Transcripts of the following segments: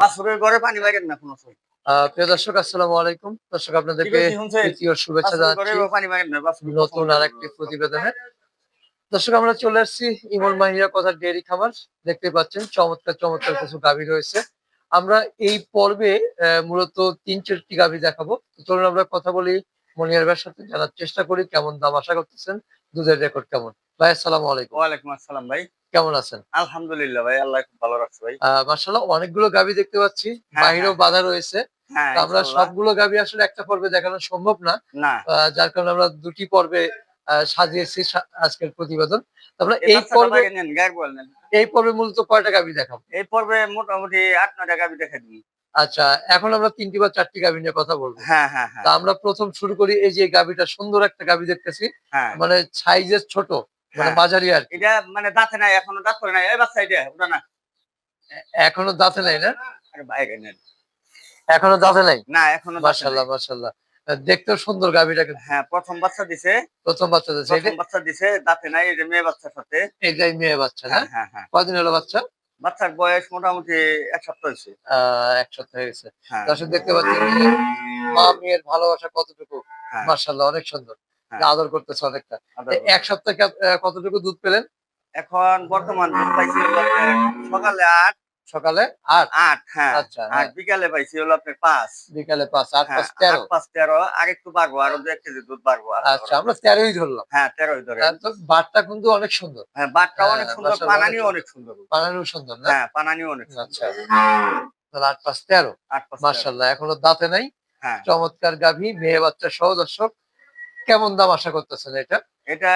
বাছুরের ঘরে পানি বাইরেন না কোনো সময়। প্রিয় দর্শক আসসালামু আলাইকুম। দর্শক আপনাদেরকে? তৃতীয় শুভেচ্ছা জানাচ্ছি। নতুন আর একটি প্রতিবেদনে দর্শক আমরা চলে আসছি ইমন মাহিরা কথা ডেয়ারি খামার। দেখতে পাচ্ছেন চমৎকার চমৎকার কিছু গাভী রয়েছে। আমরা এই পর্বে মূলত তিন চারটি গাভী দেখাবো। চলুন আমরা কথা বলি মনিয়ার ভাইয়ের সাথে জানার চেষ্টা করি কেমন দাম আশা করতেছেন দুধের রেকর্ড কেমন। ভাই আসসালামু আলাইকুম। ওয়ালাইকুম আসসালাম ভাই। কেমন আছেন? আলহামদুলিল্লাহ ভাই আল্লাহ খুব ভালো রাখছে ভাই। আহ মার্শাল্লাহ অনেকগুলো গাভী দেখতে পাচ্ছি। হ্যাঁ, বাহিরেও হ্যাঁ। বাধা রয়েছে। হ্যাঁ আমরা সবগুলো গাভী আসলে একটা পর্বে দেখানো সম্ভব না। যার কারণে আমরা দুটি পর্বে সাজিয়েছি আজকের প্রতিবেদন। তো আমরা এই পর্বে এই পর্বে মূলত কয়টা গাভী দেখাবো? এই পর্বে মোটামুটি আট নয়টা গাবি দেখা দিন। আচ্ছা এখন আমরা তিনটি বা চারটি গাভী নিয়ে কথা বলব। হ্যাঁ হ্যাঁ হ্যাঁ। তা আমরা প্রথম শুরু করি এই যে গাভীটা সুন্দর একটা গাভী দেখতেছি। মানে সাইজের ছোট। মানে হ্যাঁ। আর এটা মানে দাঁতে নাই এখনও দাঁত করে নাই। এই বাচ্চা এটা ওটা না। এখনও দাঁতে নাই না? বাইরে নেন। এখনও দাঁতে নাই? না এখনও দেখতেও সুন্দর গাভীটা হ্যাঁ প্রথম বাচ্চা দিছে। প্রথম বাচ্চা প্রথম বাচ্চা দিছে দাঁতে নাই এটা মেয়ে বাচ্চার সাথে। এটাই মেয়ে বাচ্চা না? হ্যাঁ হ্যাঁ হ্যাঁ। কদিন হলো বাচ্চা? বাচ্চার বয়স মোটামুটি এক সপ্তাহ হয়েছে। এক সপ্তাহ হয়ে গেছে। হ্যাঁ। দেখতে পাচ্ছি মা মেয়ের ভালোবাসা কতটুকু। মার্শাল্লাহ অনেক সুন্দর। আদর করতেছে অনেকটা। এক সপ্তাহে কতটুকু দুধ পেলেন? এখন বর্তমান দুধ পাইছি সকালে আট। সকালে আট? আট হ্যাঁ। আচ্ছা, হ্যাঁ। বিকালে পাইছি হলো আপনার পাঁচ। বিকালে পাঁচ আট হ্যাঁ, পাঁচ তেরো। পাঁচ তেরো আর একটু বাড়বো আরও দু এক কেজি দুধ বাড়বো আচ্ছা আমরা তেরোই ধরলাম। হ্যাঁ তেরোই ধরে। বাটটা কিন্তু অনেক সুন্দর। হ্যাঁ বাটটাও হ্যাঁ, অনেক সুন্দর পানানিও অনেক অনেক সুন্দর। সুন্দর। না? হ্যাঁ পানানিও অনেক আচ্ছা। আট পাঁচ তেরো। আট পাঁচ তেরো। মার্শাল্লাহ এখনও দাঁতে নাই। চমৎকার গাভী মেয়ে বাচ্চা সহ দর্শক কেমন দাম আশা করতেছেন এটা? এটা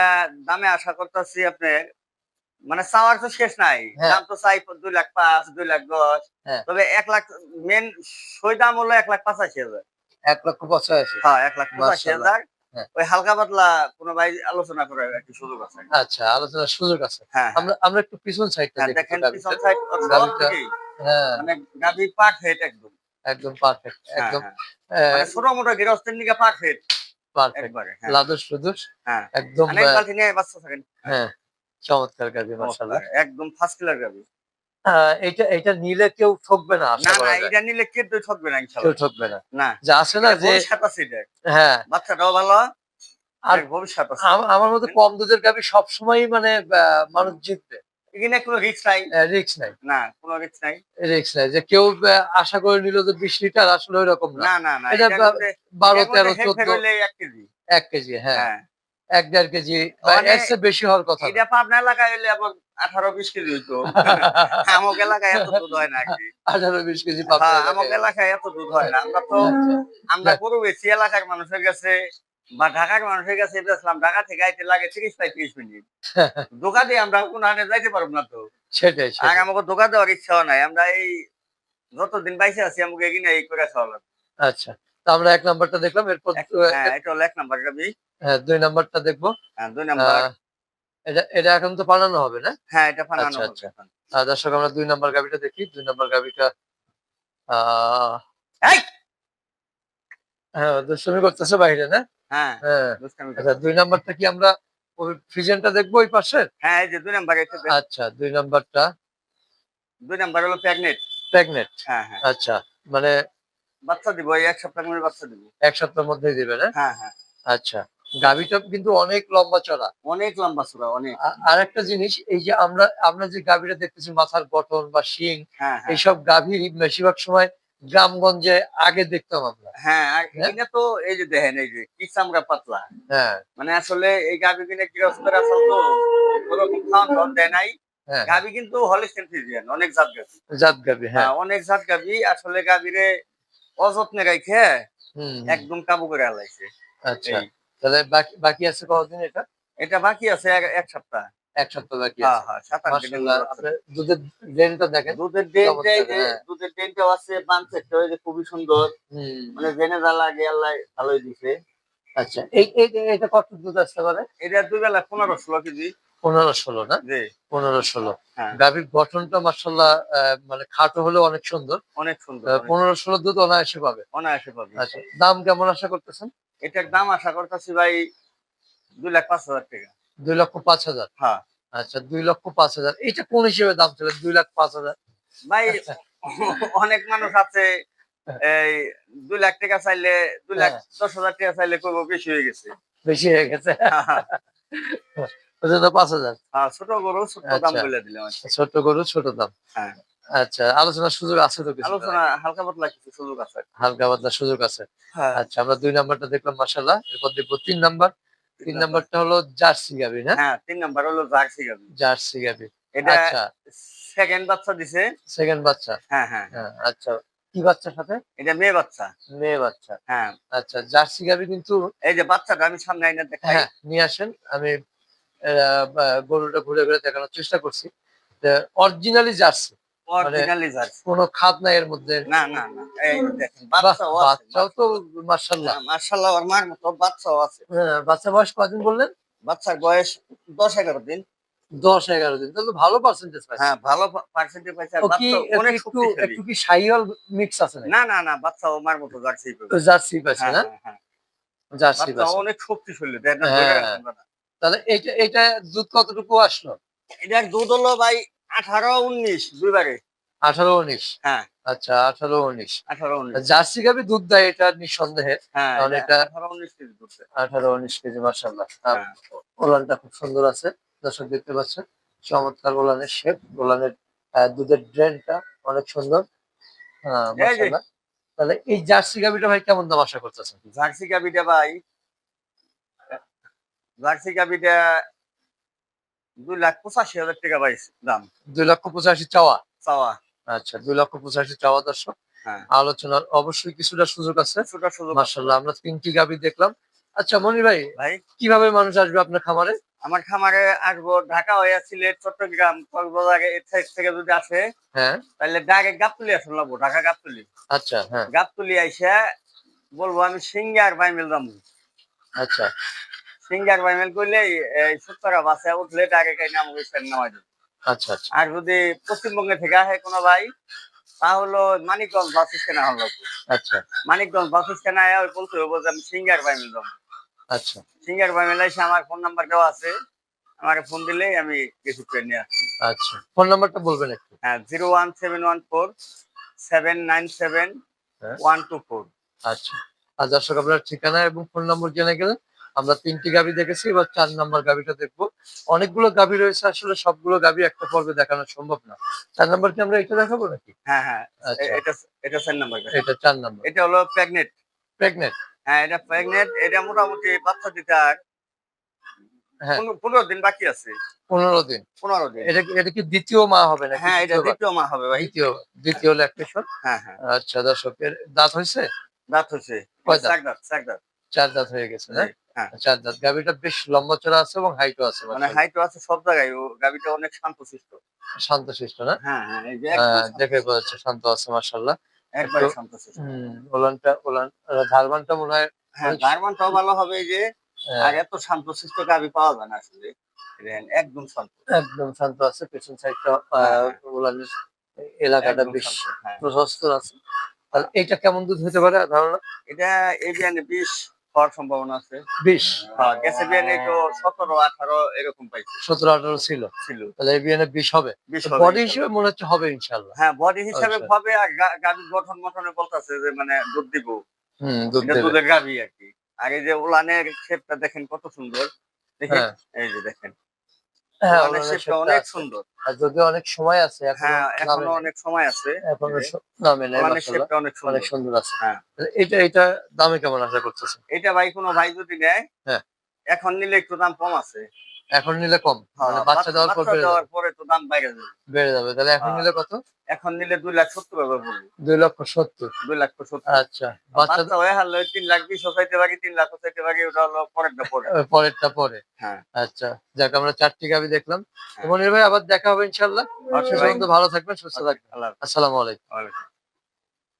দামে আশা করতেছি আপনি মানে চাওয়ার তো শেষ নাই। হ্যাঁ। দাম তো চাই দুই লাখ পাঁচ দুই লাখ দশ। হ্যাঁ। তবে এক লাখ মেন সই দাম হলো এক লাখ পঁচাশি হাজার। এক লক্ষ পঁচাশি। হ্যাঁ এক লাখ পঁচাশি হাজার। হ্যাঁ। ওই হালকা পাতলা কোনো ভাই আলোচনা করে একটু সুযোগ আছে। আচ্ছা আলোচনার সুযোগ আছে। আমরা আমরা একটু পিছন সাইডটা দেখেন পিছন সাইড হ্যাঁ। মানে পারফেক্ট একদম। একদম পারফেক্ট একদম। মানে ছোট মোটো গৃহস্থের নিকে পারফেক্ট পারফেক্ট হ্যাঁ। লাদুস সুদুস হ্যাঁ। একদম আহ, বাচ্চা থাকেন। হ্যাঁ চমৎকার গাভী মাশাআল্লাহ। একদম ফার্স্ট ক্লাস গাভী এটা এটা নিলে কেউ ঠকবে না আশা করা এটা নিলে ঠকবে না কেউ ঠকবে না। না। যা না হ্যাঁ। বাচ্চাটাও ভালো। আর- ভবিষ্যৎ আমার মতে কম দুধের গাভী সবসময় মানে মানুষ জিতবে। এখানে কোনো রিস্ক নাই। রিক্স নাই। না কোনো রিস্ক নাই। রিক্স নাই। যে কেউ আশা করে নিল যে বিশ লিটার আসলে ওই রকম না না না এটা এটার বা- মধ্যে- বারো এটার মধ্যে তেরো হেরফের চোদ্দ হইলে এক কেজি। এক কেজি হ্যাঁ। হ্যাঁ। এক দেড় কেজি এর চেয়ে বেশি হওয়ার কথা। এটা পাবনা এলাকায় হইলে আবার আঠারো বিশ কেজি হইতো। আমক এলাকায় এত দুধ হয় না আঠারো বিশ কেজি হ্যাঁ আমক এলাকায়। এলাকায় এত দুধ হয় না। আমরা তো আচ্ছা। আমরা গরু বেশি এলাকার মানুষের কাছে বা ঢাকার মানুষের কাছে বেচলাম ঢাকা থেকে আইতে লাগে তিরিশ পঁয়ত্রিশ মিনিট। দোকা দিয়ে আমরা কোন হাটে যাইতে পারব না তো। সেটাই আর আমাকে দোকা দেওয়ার ইচ্ছাও নাই। আমরা এই যতদিন বাইসে আছি আমাকে এগিয়ে এই করে খাওয়া লাগবে। আচ্ছা তো আমরা এক নাম্বারটা দেখলাম এরপর হ্যাঁ এটা হলো এক নাম্বার গাবি হ্যাঁ, দুই নাম্বারটা দেখব। হ্যাঁ দুই নাম্বার। এটা এটা এখন তো বানানো হবে না? হ্যাঁ এটা ফানানো আচ্ছা, হবে আচ্ছা। দর্শক আমরা দুই নাম্বার গাবিটা দেখি দুই নাম্বার গাবিটা আহ! হ্যাঁ দুষ্টমি করতেছে বাইরে না? হ্যাঁ হ্যাঁ। আচ্ছা দুই নাম্বারটা কি আমরা ফ্রিজেনটা দেখব ওই পাশে? হ্যাঁ এই যে দুই নাম্বার এটা আচ্ছা দুই নাম্বারটা। দুই নাম্বার হলো হ্যাঁ হ্যাঁ। আচ্ছা মানে বাচ্চা দিব এই এক বাচ্চা দিব। এক সপ্তাহের মধ্যেই দিবে হ্যাঁ? হ্যাঁ আচ্ছা কিন্তু অনেক লম্বা চড়া অনেক লম্বা সুরা অনেক। আর একটা জিনিস এই যে আমরা আমরা যে গাভীটা দেখতেছি মাথার গঠন বা শিং হ্যাঁ হ্যাঁ। এইসব গাভীর বেশিরভাগ সময় গ্রামগঞ্জে আগে দেখতাম আমরা। হ্যাঁ হ্যাঁ? তো এই যে দেখেন এই যে কি চামড়া পাতলা। হ্যাঁ। মানে আসলে এই গাভি কিনে গৃহস্থরা আসল তো ওরকম খাওয়ান দেয় নাই। হ্যাঁ। গাভি কিন্তু হলিস্টেন ফিজিয়ান অনেক জাত গাভি জাত গাভী হ্যাঁ। হ্যাঁ অনেক জাত গাভি আসলে গাভিরে অযত্নে রাখে হুম, একদম কাবু করে আলাইছে। আচ্ছা। তাহলে বাকি বাকি আছে কতদিন এটা? এটা বাকি আছে এক সপ্তাহ। এক সপ্তাহ বাকি হ্যাঁ আছে। হ্যাঁ। দুধের ড্রেনটা দেখেন দুধের হ্যাঁ। দুধের ডেনটাও আছে বানসেটটা ওই যে খুবই সুন্দর। মানে জেনে যা লাগে আল্লাহ ভালোই দিছে। আচ্ছা এই এটা কত দুধ আসতে পারে? এটা দুই বেলা পনেরো ষোলো কেজি। পনেরো ষোলো না? পনেরো ষোলো। গাভীর গঠনটা মার্শাল্লাহ মানে খাটো হলেও অনেক সুন্দর। অনেক সুন্দর। পনেরো ষোলো দুধ অনায়াসে পাবে। অনায়াসে পাবে। আচ্ছা দাম কেমন আশা করতেছেন? এটার দাম আশা করতেছি ভাই দুই লাখ পাঁচ হাজার টাকা। দুই লক্ষ পাঁচ হাজার। হ্যাঁ। আচ্ছা দুই লক্ষ পাঁচ হাজার। এটা কোন হিসেবে দাম ছিল? দুই লাখ পাঁচ হাজার। ভাই অনেক মানুষ আছে এই দুই লাখ টাকা চাইলে দুই লাখ হ্যাঁ। দশ হাজার টাকা চাইলে বেশি হয়ে গেছে। বেশি হয়ে গেছে? পাঁচ হাজার। হ্যাঁ, ছোট গরু ছোট দাম আচ্ছা। বলে দিলাম। ছোট গরু ছোট দাম। হ্যাঁ। আচ্ছা আলোচনার সুযোগ আছে তো কিছু আলোচনা হালকা পাতলা কিছু সুযোগ আছে। হালকা পাতলা সুযোগ আছে। আচ্ছা আমরা দুই নাম্বারটা দেখলাম মাসাল্লাহ এরপর দেখব তিন নাম্বার। তিন নাম্বারটা হলো জার্সি গাবি না? হ্যাঁ তিন নাম্বার হলো জার্সি গাবি। জার্সি গাবি। এটা আচ্ছা। সেকেন্ড বাচ্চা দিছে। সেকেন্ড বাচ্চা? হ্যাঁ হ্যাঁ। হ্যাঁ আচ্ছা। কি বাচ্চার সাথে? এটা মেয়ে বাচ্চা। মেয়ে বাচ্চা। হ্যাঁ। আচ্ছা জার্সি গাবি কিন্তু এই যে বাচ্চাটা আমি সামনে আইনা দেখাই। হ্যাঁ নিয়ে আসেন। আমি গরুটা ঘুরে ঘুরে দেখানোর চেষ্টা করছি। Originally Jersey. কোনো খাদ নাই এর মধ্যে? না না না এই দেখেন বাচ্চাও তো মার্শাল্লাহ মার্শাল্লাহ ওর মার মতো বাচ্চাও আছে। বাচ্চা বয়স কদিন বললেন? বাচ্চার বয়স দশ এগারো দিন। দশ এগারো দিন তাহলে ভালো পার্সেন্টেজ পাইছে। হ্যাঁ ভালো পার্সেন্টেজ পাইছে অনেক একটু একটু কি সাইয়াল মিক্স আছে না না না বাচ্চা ও মার মতো জার্সি জার্সি পাইছে হ্যাঁ না? হ্যাঁ, হ্যাঁ। জার্সি পাইছে। অনেক শক্তিশালী হ্যাঁ। তাহলে এটা এটা দুধ কতটুকু আসলো? এটার দুধ হলো ভাই আঠারো উনিশ দুইবারে। আঠারো উনিশ? হ্যাঁ। আচ্ছা আঠারো উনিশ। আঠারো উনিশ। জার্সি গাবি দুধ দেয় এটা নিঃসন্দেহে। হ্যাঁ এটা এটা- আঠারো উনিশ কেজি দুধ আঠারো উনিশ কেজি মার্শাল্লাহ হ্যাঁ। ওলানটা খুব সুন্দর আছে। দর্শক দেখতে পাচ্ছেন চমৎকার ওলানের শেপ ওলানের দুধের ড্রেনটা অনেক সুন্দর। হ্যাঁ, তাহলে এই জার্সি গাবিটা ভাই কেমন দাম আশা করতেছেন? জার্সি গাবিটা ভাই জার্সি গাবিটা দুই লাখ পঁচাশি হাজার টাকা ভাই দাম। দুই লক্ষ পঁচাশি চাওয়া? চাওয়া। আচ্ছা দুই লক্ষ পঁচাশি চাওয়া দর্শক। হ্যাঁ। আলোচনার অবশ্যই কিছুটা সুযোগ আছে। আছে। আমরা তিনটি গাবি দেখলাম। আচ্ছা মনি ভাই ভাই? কীভাবে মানুষ আসবে আপনার খামারে? আমার খামারে আসব ঢাকা হয়ে সিলেট চট্টগ্রাম কক্সবাজার এই সাইড থেকে যদি আসে হ্যাঁ। তাহলে ডাইরেক্ট গাবতলি আসুন লাগবো ঢাকা গাবতলি। আচ্ছা হ্যাঁ। গাবতলি আইসা বলব আমি সিঙ্গার বাইমেল যাব আচ্ছা। সিঙ্গার বাইমেল করলে এই সত্তরা বাসে উঠলে এই নাম নামাই দেবো আচ্ছা আচ্ছা। আর যদি পশ্চিমবঙ্গে থেকে আসে কোনো ভাই তাহলে মানিকগঞ্জ বাস স্ট্যান্ড লাগবো আচ্ছা। মানিকগঞ্জ বাস স্ট্যান্ড আয়া ওই বলতে হবে যে আমি সিঙ্গার বাইমেল যাব আচ্ছা। সিঙ্গার বাইমেল এসে আমার ফোন নাম্বার দেওয়া আছে। আমাকে ফোন দিলেই আমি কিছু করে নিয়ে আসব আচ্ছা। ফোন নাম্বারটা বলবেন একটু। হ্যাঁ zero one seven one four seven nine seven হ্যাঁ। One two four. আচ্ছা। আর দর্শক আপনার ঠিকানা এবং ফোন নম্বর জেনে গেলেন। আমরা তিনটি গাবি দেখেছি এবার চার নম্বর গাবিটা দেখব। অনেকগুলো গাবি রয়েছে আসলে সবগুলো গাবি একটা পর্বে দেখানো সম্ভব না। চার নম্বর কি আমরা এটা দেখাবো নাকি? হ্যাঁ হ্যাঁ। আচ্ছা। এটা এটা সেন নাম্বার এটা চার নাম্বার। এটা হলো প্রেগনেন্ট প্রেগনেন্ট হ্যাঁ এটা প্রেগনেন্ট এটা মোটামুটি বাচ্চা দিতে হ্যাঁ। পনেরো- দিন বাকি আছে। পনেরো দিন। পনেরো দিন। এটা কি- এটা কি দ্বিতীয় মা হবে না হ্যাঁ এটা দ্বিতীয় মা? হবে ভাই। দ্বিতীয় দ্বিতীয় ল্যাকটেশন হ্যাঁ হ্যাঁ। আচ্ছা দর্শকের দাঁত হয়েছে? দাঁত কয় দাঁত? চার দাঁত চার দাঁত। হয়ে গেছে হ্যাঁ? চার দাঁত গাবিটা বেশ লম্বা চড়া আছে এবং হাইটও আছে মানে মাশাআল্লাহ। হাইটও আছে সব জায়গায় ও গাবিটা অনেক শান্তশিষ্ট। শান্তশিষ্ট না? হ্যাঁ হ্যাঁ এই যে আহ, শান্ত- দেখে বোঝা যাচ্ছে শান্ত আছে মার্শাল্লাহ একবারে শান্তশিষ্ট। ওলানটা ওলান ধারবানটা মনে হয় হ্যাঁ ভালো হবে এই যে আর এত শান্তশিষ্ট গাবি পাওয়া যায় না আসলে। একদম শান্ত। একদম শান্ত আছে পেছন সাইডটা হ্যাঁ। ওলানের এলাকাটা বেশ হ্যাঁ। প্রশস্ত আছে। তাহলে এইটা কেমন দুধ হতে পারে? ধারণা? এটা এই বিয়ানে বিষ হওয়ার সম্ভাবনা আছে। বিশ। হ্যাঁ, বিয়ানে তো সতেরো আঠারো এরকম পাইছে। সতেরো আঠারো ছিল। ছিল। তাহলে বিয়ানে বিশ হবে। বিষ বডি হিসেবে মনে হচ্ছে হবে ইনশাল্লাহ হ্যাঁ বডি হিসাবে আচ্ছা। হবে আর গাভীর গঠন মঠনে বলতেছে যে মানে দুধ দিব। হম দুধ এটা দেবে। দুধের গাভী আর কি। যে উলানের ক্ষেতটা দেখেন কত সুন্দর। দেখেন হ্যাঁ। এই যে দেখেন। অনেক আছে। সুন্দর। আর যদিও অনেক সময় আছে এখনও হ্যাঁ এখনও অনেক সময় আছে। এখনও স- নামে নাই শেপটা অনেক সুন্দর অনেক সুন্দর। আছে। হ্যাঁ। এটা এটা দামে কেমন আশা এটা ভাই কোনো ভাই যদি নেয় হ্যাঁ। এখন নিলে একটু দাম কম আছে। এখন নিলে কম। মানে হ্যাঁ, বাচ্চা দেওয়ার পর বেড়ে দেওয়ার যাবে। পরে তো দাম বাইরে যাবে। বেড়ে যাবে। তাহলে এখন হ্যাঁ। নিলে কত? এখন নিলে দুই লাখ সত্তর হাজার পড়বে দুই লক্ষ সত্তর। দুই লাখ সত্তর। আচ্ছা বাচ্চা হয়ে হারলে তিন লাখ বিশ চাইতে পারি তিন লাখ চাইতে পারি ওটা হলো পরেরটা পরে। পরেরটা পরে। হ্যাঁ। আচ্ছা যাক আমরা চারটি গাবি দেখলাম। হ্যাঁ। মনির ভাই আবার দেখা হবে ইনশাল্লাহ আচ্ছা ভালো থাকবেন সুস্থ থাকবেন। আল্লাহ আসসালামু আলাইকুম।